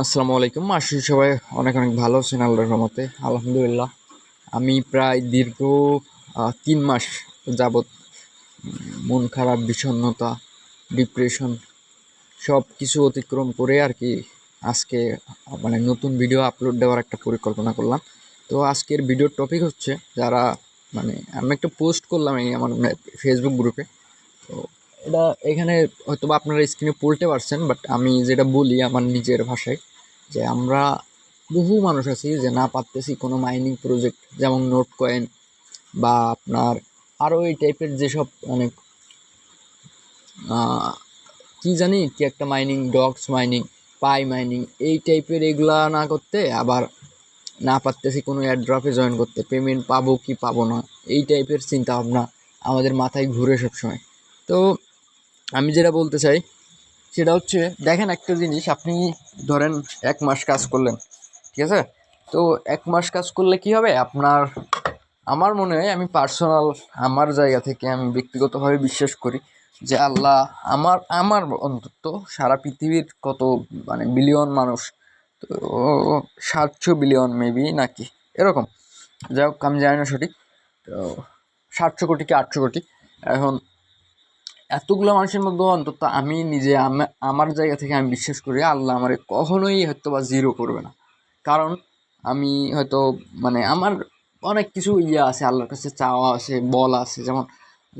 আসসালামু আলাইকুম। আশি সবাই অনেক অনেক ভালো আছেন আল্লাহর রহমতে। আলহামদুলিল্লাহ, আমি প্রায় দীর্ঘ তিন মাস যাবৎ মন খারাপ, বিষণ্ণতা ডিপ্রেশন সব কিছু অতিক্রম করে আর কি আজকে মানে নতুন ভিডিও আপলোড দেওয়ার একটা পরিকল্পনা করলাম। তো আজকের ভিডিওর টপিক হচ্ছে যারা মানে আমি একটা পোস্ট করলাম এই আমার ফেসবুক গ্রুপে তো এটা এখানে হয়তো বা আপনারা স্ক্রিনে পড়তে পারছেন বাট আমি যেটা বলি আমার নিজের ভাষায় যে আমরা বহু মানুষ আছি যে না পারতেছি কোনো মাইনিং প্রজেক্ট যেমন নোট কয়েন বা আপনার আরও এই টাইপের যেসব আহ, কি জানি কি একটা mining dogs mining Pi mining এই টাইপের এগুলা না করতে আবার না পারতেছি কোনো অ্যাড্রপে জয়েন করতে পেমেন্ট পাবো কি পাবো না এই টাইপের চিন্তা ভাবনা আমাদের মাথায় ঘুরে সবসময়। তো আমি যেটা বলতে চাই, সেটা হচ্ছে, দেখেন একটা জিনিস, আপনি ধরেন এক মাস কাজ করলেন, ঠিক আছে? তো এক মাস কাজ করলে কি হবে? আপনার, আমার মনে হয়, আমি পার্সোনাল আমার জায়গা থেকে আমি ব্যক্তিগতভাবে বিশ্বাস করি যে আল্লাহ আমার আমার অন্তত সারা পৃথিবীর কত মানে বিলিয়ন মানুষ, তো সাতশো বিলিয়ন মেবি নাকি, এরকম। যাই হোক, আমি জানি না সঠিক, তো সাতশো কোটি কি আটশো কোটি? এখন এতগুলো মানুষের মধ্যে অন্তত আমি নিজে আমার জায়গা থেকে আমি বিশ্বাস করি আল্লাহ আমারে কখনোই হয়তো বা জিরো করবে না। কারণ আমি হয়তো মানে আমার অনেক কিছু ইয়ে আছে, আল্লাহর কাছে চাওয়া আছে, বলা আছে, যেমন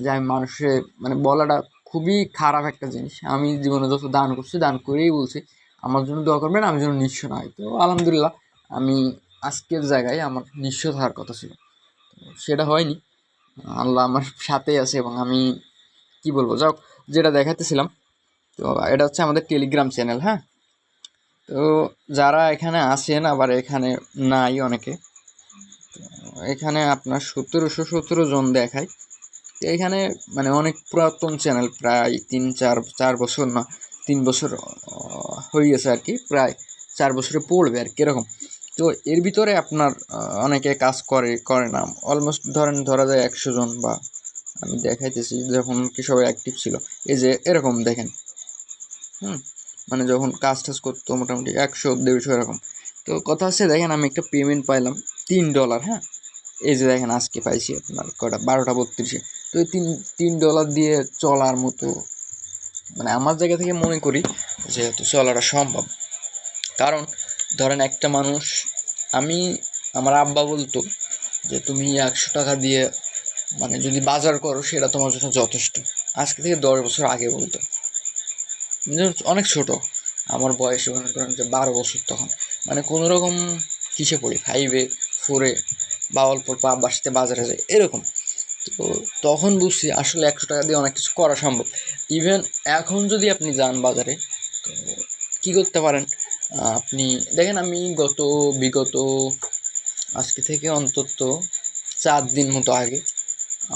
যে আমি মানুষের মানে বলাটা খুবই খারাপ একটা জিনিস। আমি জীবনে যত দান করছি, দান করেই বলছি, আমার জন্য দোয়া করবেন, আমি যেন নিঃস্ব না হই। তো আলহামদুলিল্লাহ, আমি আজকের জায়গায় আমার নিঃস্ব থাকার কথা ছিল। সেটা হয়নি। আল্লাহ আমার সাথেই আছে এবং আমি কি বলব? যাও যেটা দেখাতেছিলাম তো এটা হচ্ছে আমাদের টেলিগ্রাম চ্যানেল হ্যাঁ? তো যারা এখানে আসেন, আবার এখানে নাই অনেকে এখানে আপনার সতেরোশো সতেরো জন দেখায়। তো এখানে মানে অনেক পুরাতন চ্যানেল প্রায় তিন, চার চার বছর না, তিন বছর হয়ে গেছে আর কি, প্রায় চার বছরে পড়বে আর কি, এরকম। তো এর ভিতরে আপনার অনেকে কাজ করে করে না। অলমোস্ট ধরেন ধরা যায় একশো জন বা আমি দেখাইতেছি যখন কি সবাই অ্যাক্টিভ ছিল। এই যে এরকম দেখেন। হুম? মানে যখন কাজ টাজ করতো মোটামুটি একশো দেড়শো এরকম। তো কথা হচ্ছে, দেখেন আমি একটা পেমেন্ট পাইলাম তিন ডলার হ্যাঁ? এই যে দেখেন আজকে পাইছি আপনার কটা বারোটা বত্রিশে। তো এই তিন তিন ডলার দিয়ে চলার মতো মানে আমার জায়গা থেকে মনে করি যেহেতু চলাটা সম্ভব। কারণ ধরেন একটা মানুষ, আমি, আমার আব্বা বলতো যে, তুমি একশো টাকা দিয়ে মানে যদি বাজার করো, সেটা তোমার জন্য যথেষ্ট। আজকে থেকে দশ বছর আগে বলতো যে অনেক ছোট। আমার বয়স মনে করেন যে বারো বছর তখন। মানে কোনো রকম কিসে পড়ি? ফাইভে ফোরে বা অল্প পা বাসাতে বাজারে যাই, এরকম। তো তখন বুঝছি আসলে একশো টাকা দিয়ে অনেক কিছু করা সম্ভব। ইভেন এখন যদি আপনি যান বাজারে, তো কী করতে পারেন? আপনি, দেখেন আমি গত, বিগত, আজকে থেকে অন্তত চার দিন মতো আগে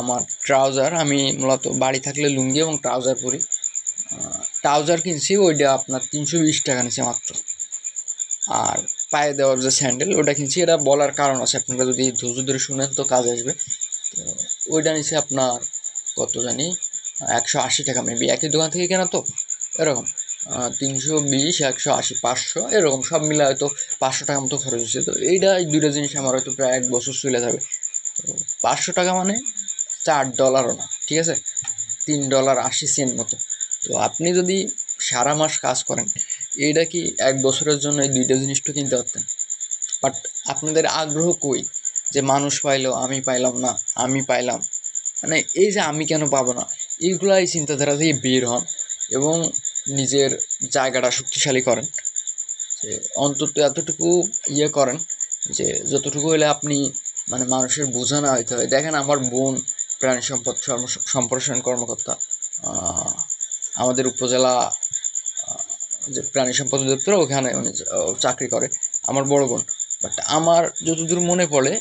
আমার ট্রাউজার, আমি মূলত বাড়ি থাকলে লুঙ্গি এবং ট্রাউজার পরি। ট্রাউজার কিনছি, ওইটা আপনার তিনশো বিশ টাকা নিচ্ছে মাত্র। আর পায়ে দেওয়ার যে স্যান্ডেল ওটা কিনছি। এটা বলার কারণ আছে, আপনারা যদি ধৈর্য ধরে শুনেন তো কাজে আসবে। তো ওইটা নিচ্ছে আপনার কত জানি, একশো আশি টাকা মেবি একই দোকান থেকে কেনা তো, এরকম। তিনশো বিশ, একশো আশি, পাঁচশো, এরকম, সব মিলে হয়তো পাঁচশো টাকা মতো খরচ হচ্ছে। তো এইটা এই দুটো জিনিস আমার হয়তো প্রায় এক বছর চলে যাবে। তো পাঁচশো টাকা মানে চার ডলারও না, ঠিক আছে? তিন ডলার আশি সেন্ট মতো। তো আপনি যদি সারা মাস কাজ করেন, এইটা কি এক বছরের জন্য এই দুইটা জিনিস তো কিনতে পারতেন? বাট আপনাদের আগ্রহ কই? যে মানুষ পাইলো, আমি পাইলাম না, আমি পাইলাম। মানে এই যে আমি কেন পাবো না? এইগুলো এই চিন্তাধারা থেকে বের হন এবং নিজের জায়গাটা শক্তিশালী করেন। যে অন্তত এতটুকু ইয়ে করেন যে যতটুকু হলে আপনি মানে মানুষের বোঝা না হইতে হয়। দেখেন আমার বোন প্রাণী সম্পদ সম্প্রসারণ কর্মকর্তা আমাদের উপজেলা যে প্রাণী সম্পদ অধিদপ্তর, ওখানে উনি চাকরি করে, আমার বড় বোন। বাট আমার যতদূর মনে পড়ে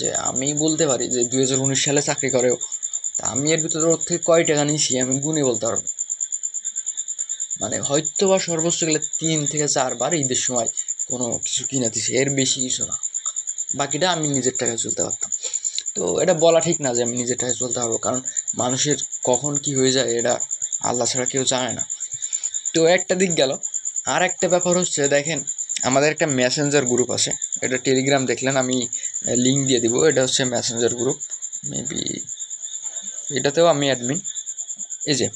যে আমি বলতে পারি যে দু হাজার উনিশ সালে চাকরি করেও, তা আমি এর ভিতরে ওর থেকে কয় টাকা নিয়েছি আমি গুনে বলতে পারব মানে হয়তো বা সর্বোচ্চ গেলে তিন থেকে চারবার ঈদের সময় কোনো কিছু কিনে দিছে, এর বেশি কিছু না। বাকিটা আমি নিজের টাকায় চলতে পারতাম। তো এটা বলা ঠিক না যে আমি নিজের টাকায় চলতে পারব। কারণ মানুষের কখন কি হয়ে যায় এটা আল্লাহ ছাড়া কেউ জানে না। তো একটা দিক গেল। আর একটা ব্যাপার হচ্ছে, দেখেন, আমাদের একটা মেসেঞ্জার গ্রুপ আছে। এটা টেলিগ্রাম দেখলেন, আমি লিঙ্ক দিয়ে দিব। এটা হচ্ছে মেসেঞ্জার গ্রুপ মেবি এটাতেও আমি অ্যাডমিন এই যে,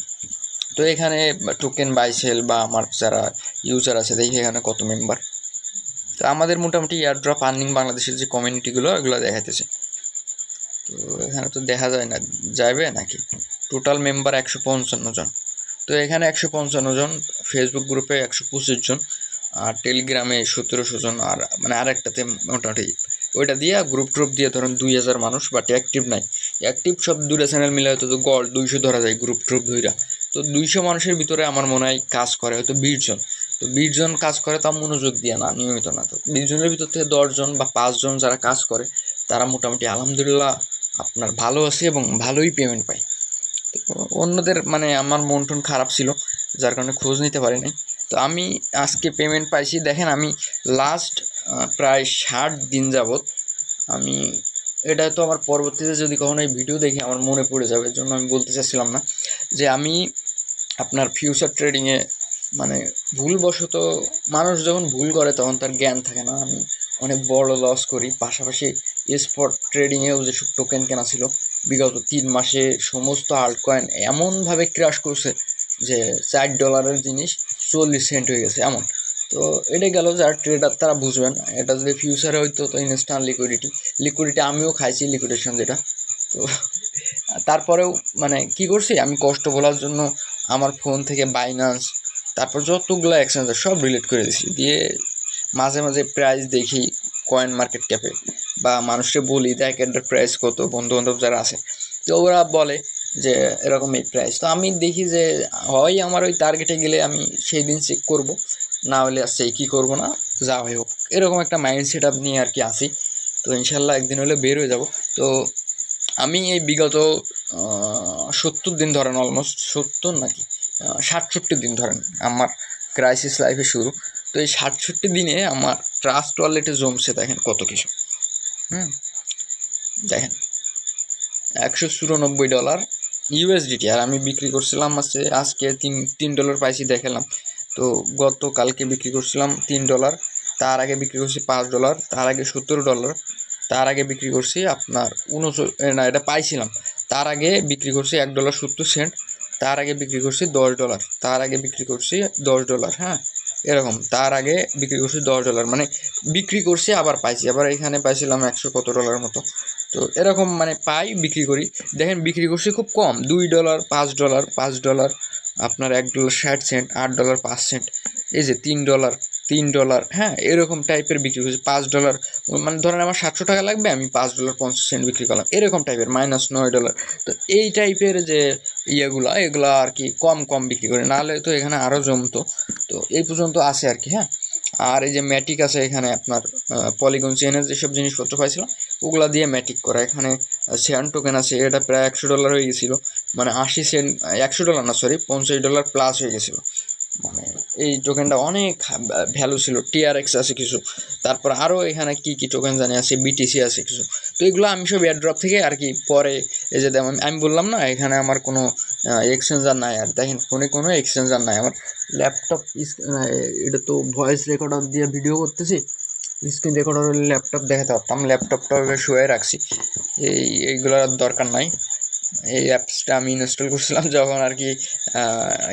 তো এখানে টোকেন বাইসেল বা আমার যারা ইউজার আছে, দেখি এখানে কত মেম্বার তো আমাদের মোটামুটি এয়ারড্রপ আর্নিং বাংলাদেশের যে কমিউনিটিগুলো এগুলো দেখাইতেছে। তো এখানে তো দেখা যায় না যাবে নাকি? টোটাল মেম্বার একশো পঞ্চান্ন জন। তো এখানে একশো পঞ্চান্ন জন ফেসবুক গ্রুপে একশো পঁচিশ জন, আর টেলিগ্রামে সতেরোশো জন, আর মানে আরেকটাতে মোটামুটি ওইটা দিয়ে গ্রুপ ট্রুপ দিয়ে ধরেন দুই হাজার মানুষ বাট অ্যাক্টিভ নাই। অ্যাক্টিভ সব দুটা চ্যানেল মিলে হয়তো তো গড় দুইশো ধরা যায় গ্রুপ ট্রুপ ধইরা। তো দুইশো মানুষের ভিতরে আমার মনে হয় কাজ করে হয়তো বিশ জন। তো বিশ জন কাজ করে তা মনোযোগ দিয়ে না, নিয়মিত না। তো বিশ জনের ভিতর থেকে দশজন বা পাঁচজন যারা কাজ করে, তারা মোটামুটি আলহামদুলিল্লাহ আপনার ভালো আছে এবং ভালোই পেমেন্ট পাই অন্যদের মানে আমার মন টন খারাপ ছিল, যার কারণে খোঁজ নিতে পারি নাই তো আমি আজকে পেমেন্ট পাইছি, দেখেন আমি লাস্ট প্রায় ষাট দিন যাবৎ আমি, এটা তো আমার পরবর্তীতে যদি কখনো এই ভিডিও দেখি, আমার মনে পড়ে যাবে জন্য আমি বলতে চাচ্ছিলাম না। যে আমি আপনার ফিউচার ট্রেডিংয়ে মানে ভুলবশত মানুষ যখন ভুল করে, তখন তার জ্ঞান থাকে না। আমি অনেক বড় লস করি। পাশাপাশি স্পট ট্রেডিংয়েও যেসব টোকেন কেনা ছিল, বিগত তিন মাসে সমস্ত আল্ট কয়েন এমনভাবে ক্রাশ করছে যে চার ডলারের জিনিস চল্লিশ সেন্ট হয়ে গেছে এমন। তো এটা গেল যার ট্রেডার তারা বুঝবেন, এটা যদি ফিউচারে হইতো তো ইনস্ট্যান্ট লিকুইডিটি লিকুইডিটি আমিও খাইছি লিকুইডেশন যেটা। তো তারপরেও মানে কি করছি, আমি কষ্ট বলার জন্য আমার ফোন থেকে বাইনান্স তারপর যতগুলো এক্সচেঞ্জার সব ডিলিট করে দিয়েছি দিয়ে মাঝে মাঝে প্রাইস দেখি কয়েন মার্কেট ক্যাপে বা মানুষকে বলি, দেখ এটার প্রাইস কত? বন্ধু বান্ধব যারা আছে, তো ওরা বলে যে এরকম এই প্রাইস তো আমি দেখি যে, হয় আমার ওই টার্গেটে গেলে আমি সেই দিন চেক করব, না হলে আর সেই কী করব না, যা হয় হোক। এরকম একটা মাইন্ড সেট আপ নিয়ে আর কি আসি। তো ইনশাল্লাহ একদিন হলে বের হয়ে যাব। তো আমি এই বিগত সত্তর দিন ধরেন অলমোস্ট সত্তর নাকি সাতষট্টি দিন ধরেন আমার ক্রাইসিস লাইফে শুরু। তো এই সাতষট্টি দিনে আমার ট্রাস্ট ওয়ালেটে জমছে দেখেন কত কিছু। হুম? দেখেন, একশো চুরানব্বই ডলার ইউএসডিটি আর আমি বিক্রি করছিলাম আছে, আজকে তিন তিন ডলার পাইছি দেখালাম। তো গতকালকে বিক্রি করছিলাম তিন ডলার, তার আগে বিক্রি করছি পাঁচ ডলার, তার আগে সত্তর ডলার, তার আগে বিক্রি করছি আপনার উনচল না, এটা পাইছিলাম। তার আগে বিক্রি করছি এক ডলার সত্তর সেন্ট, তার আগে বিক্রি করছি দশ ডলার, তার আগে বিক্রি করছি দশ ডলার হ্যাঁ? এরকম। তার আগে বিক্রি করছি দশ ডলার মানে বিক্রি করছি, আবার পাইছি। আবার এখানে পাইছিলাম একশো কত ডলার মতো। তো এরকম মানে পাই, বিক্রি করি। দেখেন, বিক্রি করছি খুব কম। দুই ডলার পাঁচ ডলার পাঁচ ডলার আপনার এক ডলার ষাট সেন্ট আট ডলার পাঁচ সেন্ট এই যে তিন ডলার তিন ডলার হ্যাঁ এরকম টাইপের বিক্রি করছি। পাঁচ ডলার মানে ধরেন আমার সাতশো টাকা লাগবে, আমি পাঁচ ডলার পঞ্চাশ সেন্ট বিক্রি করলাম। এরকম টাইপের মাইনাস নয় ডলার তো এই টাইপের যে ইয়েগুলো, এগুলো আর কি কম কম বিক্রি করি। নাহলে তো এখানে আরও জমতো। তো এই পর্যন্ত আছে আর কি হ্যাঁ। আর এই যে ম্যাটিক আছে এখানে আপনার পলিগন চেনের যেসব জিনিসপত্র পাইছিলাম, ওগুলা দিয়ে ম্যাটিক করা। এখানে শেয়ার টোকেন আছে, এটা প্রায় একশো ডলার হয়ে গেছিল। মানে আশি সেন্ট একশো ডলার না সরি পঞ্চাশ ডলার প্লাস হয়ে গেছিল। মানে এই টোকেনটা অনেক ভ্যালু ছিল টিআরএক্স আছে কিছু। তারপর আরও এখানে কি কি টোকেন জানি আছে বিটিসি আছে কিছু। তো এগুলো আমি সব এয়ারড্রপ থেকে আর কি পরে এই যে আমি বললাম না, এখানে আমার কোনো এক্সচেঞ্জার নাই আর। দেখেন, ফোনে কোনো এক্সচেঞ্জার নাই। আমার ল্যাপটপ এটা তো ভয়েস রেকর্ডার দিয়ে ভিডিও করতেছি স্ক্রিন রেকর্ডার ল্যাপটপ দেখাতে পারতাম। ল্যাপটপটা শুয়ে রাখছি। এই, এইগুলোর দরকার নাই। এই অ্যাপসটা আমি ইনস্টল করছিলাম যখন আর কি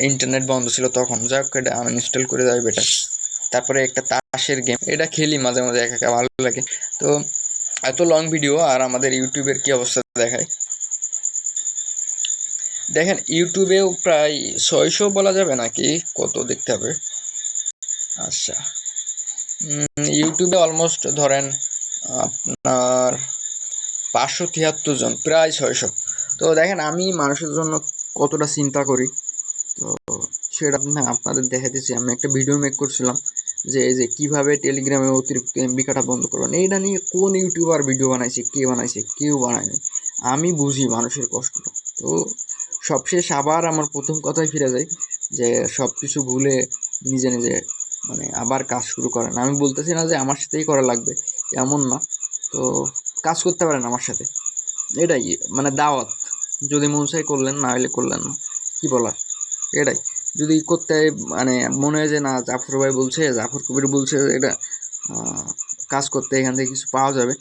ইন্টারনেট বন্ধ ছিল তখন। যাক, এটা আনইনস্টল করে দেওয়া বেটার তারপরে একটা তাসের গেম এটা খেলি মাঝে মাঝে, একা একা ভালো লাগে। তো, এত লং ভিডিও আর আমাদের ইউটিউবের কী অবস্থা দেখায়? দেখেন, ইউটিউবেও প্রায় ছয়শো বলা যাবে নাকি? কত দেখতে হবে? আচ্ছা। ইউটিউবে অলমোস্ট ধরেন আপনার পাঁচশো তিয়াত্তর জন, প্রায় ছয়শো। তো দেখেন, আমি মানুষের জন্য কতটা চিন্তা করি। তো সেটা না আপনাদের দেখাতেছি আমি একটা ভিডিও মেক করছিলাম যে, এই যে কীভাবে টেলিগ্রামে অতিরিক্ত এমবি কাটা বন্ধ করবেন। এইটা নিয়ে কোন ইউটিউবার ভিডিও বানাইছে, কে বানাইছে, কেউ বানায়নি। আমি বুঝি মানুষের কষ্টটা তো সবশেষ আবার আমার প্রথম কথায় ফিরে যাই যে সব কিছু ভুলে নিজে নিজে মানে আবার কাজ শুরু করেন। আমি বলতেছি না যে আমার সাথেই করা লাগবে, এমন না। তো কাজ করতে পারেন আমার সাথে। এটাই মানে দাওয়াত। যদি মন চাই করলেন, না হলে করলেন না। কী বলার? এটাই। যদি করতে মানে মনে হয় যে, না, জাফর ভাই বলছে, জাফর কবির বলছে এটা কাজ করতে এখান থেকে কিছু পাওয়া যাবে।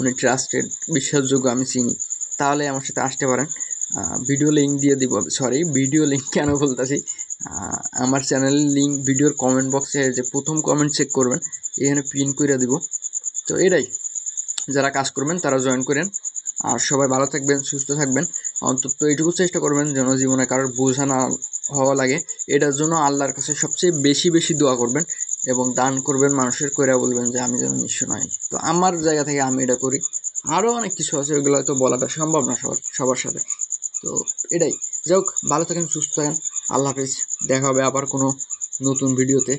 উনি ট্রাস্টেড, বিশ্বাসযোগ্য, আমি চিনি। তাহলে আমার সাথে আসতে পারেন। ভিডিও লিঙ্ক দিয়ে দিব। সরি ভিডিও লিঙ্ক কেন বলতেছি? আমার চ্যানেলের লিঙ্ক ভিডিওর কমেন্ট বক্সে যে, প্রথম কমেন্ট চেক করবেন, এখানে পিন করে দিব। তো এটাই। যারা কাজ করবেন, তারা জয়েন করেন। আর সবাই ভালো থাকবেন, সুস্থ থাকবেন। অন্তত এইটুকু চেষ্টা করবেন যেন জীবনে কারোর বোঝা না হওয়া লাগে। এটার জন্য আল্লাহর কাছে সবচেয়ে বেশি বেশি দোয়া করবেন এবং দান করবেন মানুষের কইরা বলবেন যে, আমি যেন নিঃস্ব নয়। তো আমার জায়গা থেকে আমি এটা করি। আরও অনেক কিছু আছে, ওইগুলো হয়তো বলাটা সম্ভব না সবার সবার সাথে। তো এটাই। যাই হোক, ভালো থাকেন, সুস্থ থাকেন। আল্লাহ হাফিজ। দেখা হবে আবার কোনো নতুন ভিডিওতে।